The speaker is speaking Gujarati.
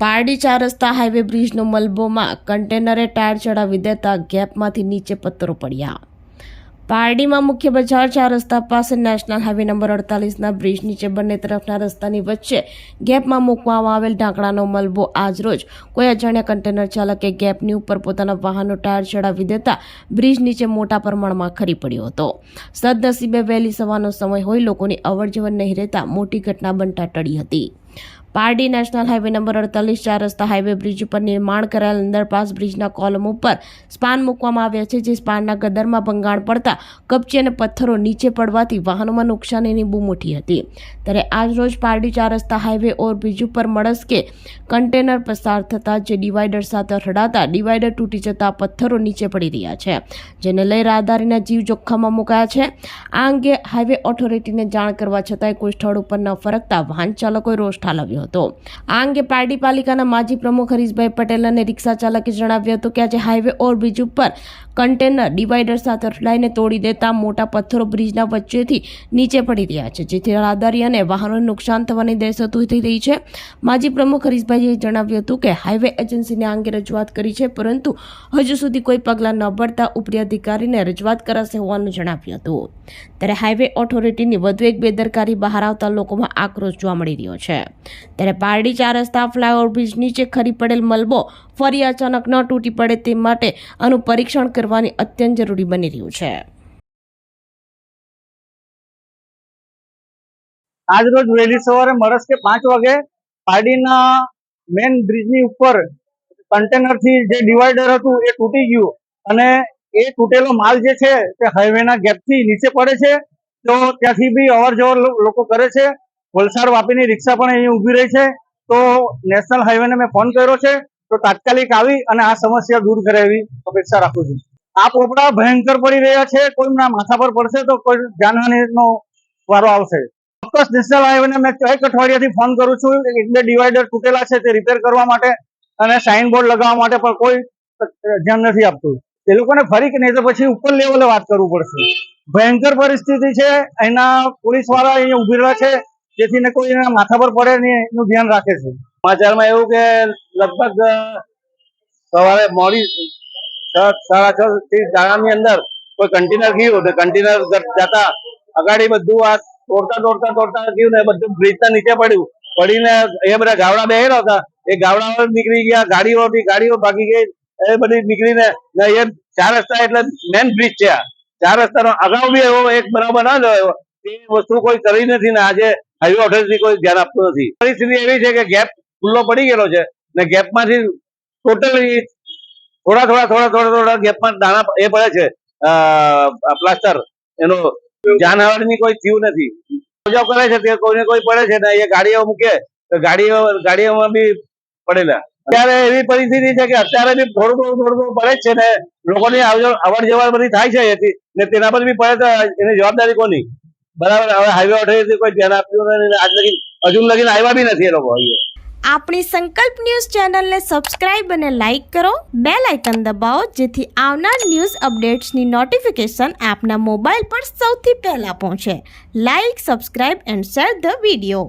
પારડી ચાર રસ્તા હાઈવે બ્રિજનો મલબોમાં કન્ટેનરે ટાયર ચડાવી દેતા ગેપમાંથી નીચે પથ્થરો પડ્યા. પારડીમાં મુખ્ય બજાર ચાર રસ્તા પાસે નેશનલ હાઈવે નંબર અડતાલીસના બ્રિજ નીચે બંને તરફના રસ્તાની વચ્ચે ગેપમાં મૂકવામાં આવેલ ઢાંકણાનો મલબો આજરોજ કોઈ અજાણ્યા કન્ટેનર ચાલકે ગેપની ઉપર પોતાના વાહનનો ટાયર ચડાવી દેતા બ્રિજ નીચે મોટા પ્રમાણમાં ખરી પડ્યો હતો. સદનસીબે વહેલી સવારનો સમય હોય લોકોની અવરજવર નહીં રહેતા મોટી ઘટના બનતા ટળી હતી. પારડી નેશનલ હાઈવે નંબર અડતાલીસ ચાર રસ્તા હાઈવે બ્રિજ ઉપર નિર્માણ કરાયેલ અંડરપાસ બ્રિજના કોલમ ઉપર સ્પાન મૂકવામાં આવ્યા છે, જે સ્પાનના ગદરમાં ભંગાણ પડતા કપચી અને પથ્થરો નીચે પડવાથી વાહનોમાં નુકસાનીની બૂમ ઉઠી હતી. ત્યારે આજરોજ પારડી ચાર રસ્તા હાઈવે ઓવરબ્રિજ ઉપર મળસ્કે કન્ટેનર પસાર થતા જે ડિવાઈડર સાથે અથડાતા ડિવાઈડર તૂટી જતા પથ્થરો નીચે પડી રહ્યા છે, જેને લઈ રાહદારીના જીવ જોખમમાં મુકાયા છે. આ અંગે હાઈવે ઓથોરિટીને જાણ કરવા છતાંય કોઈ સ્થળ ઉપર ન ફરકતા વાહન ચાલકોએ રોષ ઠાલવ્યો હતો. આ અંગે પારડી પાલિકાના માજી પ્રમુખ હરીશભાઈ પટેલ અને રિક્ષા ચાલકે જણાવ્યું હતું કે આજે હાઈવે ઓવરબ્રિજ ઉપર કન્ટેનર ડિવાઈડર સાથે અથડાઈને તોડી દેતા મોટા પથ્થરો બ્રિજના વચ્ચેથી નીચે પડી રહ્યા છે, જેથી રાહદારી અને વાહનોને નુકસાન થવાની દહેશત થઈ રહી છે. માજી પ્રમુખ હરીશભાઈએ જણાવ્યું હતું કે હાઈવે એજન્સીને આ અંગે રજૂઆત કરી છે, પરંતુ હજુ સુધી કોઈ પગલાં ન ભરતા ઉપરી અધિકારીને રજૂઆત કરાશે હોવાનું જણાવ્યું હતું. ત્યારે હાઈવે ઓથોરિટીની વધુ એક બેદરકારી બહાર આવતા લોકોમાં આક્રોશ જોવા મળી રહ્યો છે. ત્યારે પારડી ચાર રસ્તા ફ્લાયઓવર બ્રિજ નીચે ખરી પડેલ મલબો ફરી અચાનક ન તૂટી પડે તે માટે આનું પરીક્ષણ કરવાની અત્યંત જરૂરી બની રહ્યું છે. આજ રોજ વહેલી સવારે મળસ કે પાંચ વાગે પારડીના મેન બ્રિજની ઉપર કન્ટેનરથી જે ડિવાઈડર હતું એ તૂટી ગયું અને એ તૂટેલો માલ જે છે તે હાઈવેના ગેપથી નીચે પડે છે. તો ત્યાંથી બી અવર જવર લોકો કરે છે. વલસાડ વાપીની રિક્ષા પણ અહીં ઊભી રહી છે. તો નેશનલ હાઈવેને મેં ફોન કર્યો છે. તો તાત્કાલિક આવી અને આ સમસ્યા દૂર કરે એવી અપેક્ષા રાખું છું. આ પોપડા ભયંકર પડી રહ્યા છે. કોઈના માથા પર પડશે તો કોઈ જાનહાનિનો વારો આવશે. ચોક્કસ નેશનલ હાઈવે મેં એક અઠવાડિયાથી ફોન કરું છું. એક બે ડિવાઈડર તૂટેલા છે તે રિપેર કરવા માટે અને સાઇન બોર્ડ લગાવવા માટે પણ કોઈ ધ્યાન નથી આપતું. એ લોકોને ફરી કે નહીં તો પછી ઉપર લેવલે વાત કરવું પડશે. ભયંકર પરિસ્થિતિ છે. એના પોલીસવાળા અહીંયા ઊભી રહ્યા છે. જેથી ને કોઈ એના માથા પર પડે નહીં એનું ધ્યાન રાખે છે. સમાચારમાં એવું કે લગભગ સવારે મોડી છ, સાડા છ થી દાડાની અંદર કોઈ કન્ટેનર ગયું ને કન્ટેનર જતા અગાડી બધું આ તોડતા તોડતા તોડતા ગયું ને બધું બ્રિજના નીચે પડ્યું. પડીને એ બધા ગાવડા બેહેલા હતા. એ ગાવડા નીકળી ગયા, ગાડીઓ ગાડીઓ ભાગી ગઈ. એ બધી નીકળીને એ ચાર રસ્તા એટલે મેન બ્રિજ છે આ. ચાર રસ્તાનો અગાઉ બી એવો એક બરાબર ના થયો એ વસ્તુ કોઈ કરી નથી ને આજે હાઈવે ઓથોરિટી કોઈ ધ્યાન આપતું નથી. પરિસ્થિતિ એવી છે કે ગેપ ખુલ્લો પડી ગયેલો છે ને ગેપમાંથી ટોટલી થોડા થોડા થોડા થોડા થોડા ગેપમાં દાણા એ પડે છે. પ્લાસ્ટર એનો જાનહાની કોઈ થયું નથી. કરે છે તે કોઈને કોઈ પડે છે ને એ ગાડીઓ મૂકે તો ગાડીઓ, ગાડીઓમાં બી પડેલા. અત્યારે એવી પરિસ્થિતિ છે કે અત્યારે બી થોડું થોડું થોડું થોડું પડે છે ને લોકોની અવર જવર બધી થાય છે એથી ને તેના પર બી પડે તો એની જવાબદારી કોની? બરાબર, હવે હાઈવે ઓથોરિટી કોઈ ધ્યાન આપ્યું નથી આજ લગી હજુ લગીને આવ્યા બી નથી એ લોકો આપણી સંકલ્પ ન્યૂઝ ચેનલને સબસ્ક્રાઇબ અને લાઇક કરો બે લાઇકન દબાવો, જેથી આવનાર ન્યૂઝ અપડેટ્સની નોટિફિકેશન આપના મોબાઈલ પર સૌથી પહેલાં પહોંચે. Like, subscribe and share the video.